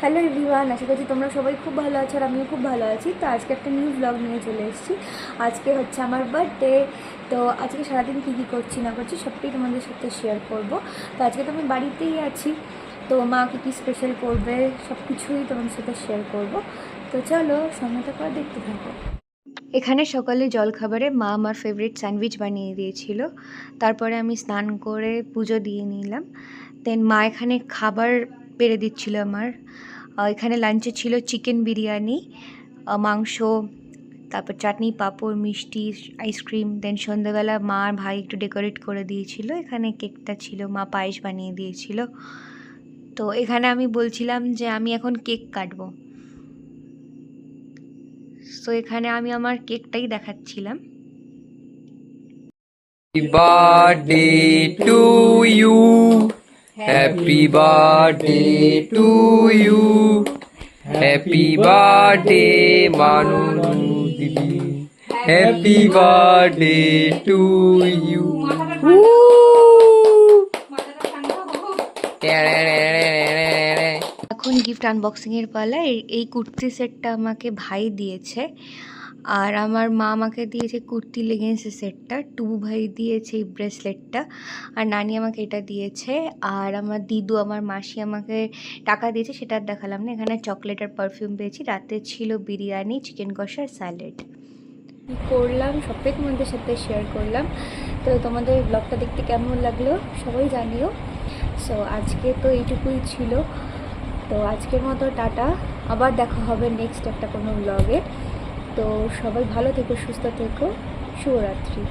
Hello everyone আশা করছি তোমরা সবাই খুব ভালো আছো আর আমিও খুব ভালো আছি। তো আজকে একটা নিউ ব্লগ নিয়ে চলে এসেছি। আজকে হচ্ছে আমার বার্থডে তো আজকে সারাদিন কী কী করছি না করছি সবটাই তোমাদের সাথে শেয়ার করব। তো আজকে তো আমি বাড়িতেই আছি, তো মা কী কী স্পেশাল করবে সব কিছুই তোমাদের সাথে শেয়ার করব। তো চলো সময়টা পর দেখতে থাকো। এখানে সকালে জলখাবারে মা আমার ফেভারিট স্যান্ডউইচ বানিয়ে দিয়েছিল। তারপরে আমি স্নান করে পুজো দিয়ে নিলাম। দেন মা এখানে খাবার বেড়ে দিচ্ছিল আমার। এখানে লাঞ্চে ছিল চিকেন বিরিয়ানি মাংস, তারপর চাটনি, পাঁপড়, মিষ্টি আইসক্রিম দেন সন্ধ্যাবেলা মা আর ভাই একটু ডেকোরেট করে দিয়েছিল। এখানে কেকটা ছিল, মা পায়েস বানিয়ে দিয়েছিল। তো এখানে আমি বলছিলাম যে আমি এখন কেক কাটব। তো এখানে আমি আমার কেকটাই দেখাচ্ছিলাম। Birthday to you. Happy birthday to you. Happy birthday, Manu Didi. Happy birthday to you. এখন গিফট আনবক্সিংয়ের পালা এই- কুর্তি সেটটা আমাকে ভাই দিয়েছে। আর আমার মা আমাকে দিয়েছে কুর্তি লেগিংসের সেটটা টু ভাই দিয়েছে এই ব্রেসলেটটা আর নানি আমাকে এটা দিয়েছে। আর আমার দিদু, আমার মাসি আমাকে টাকা দিয়েছে, সেটা দেখালাম না। এখানে চকলেট আর পারফিউম পেয়েছি। রাতে ছিল বিরিয়ানি চিকেন কষা আর স্যালাড করলাম সবটাই তোমাদের সাথে শেয়ার করলাম। তো তোমাদের ব্লগটা দেখতে কেমন লাগল সবাই জানিও। সো আজকে তো এইটুকুই ছিল। তো আজকের মতো টাটা। আবার দেখা হবে নেক্সট একটা কোনো ব্লগে তো সবাই ভালো থেকো, সুস্থ থেকো। শুভরাত্রি।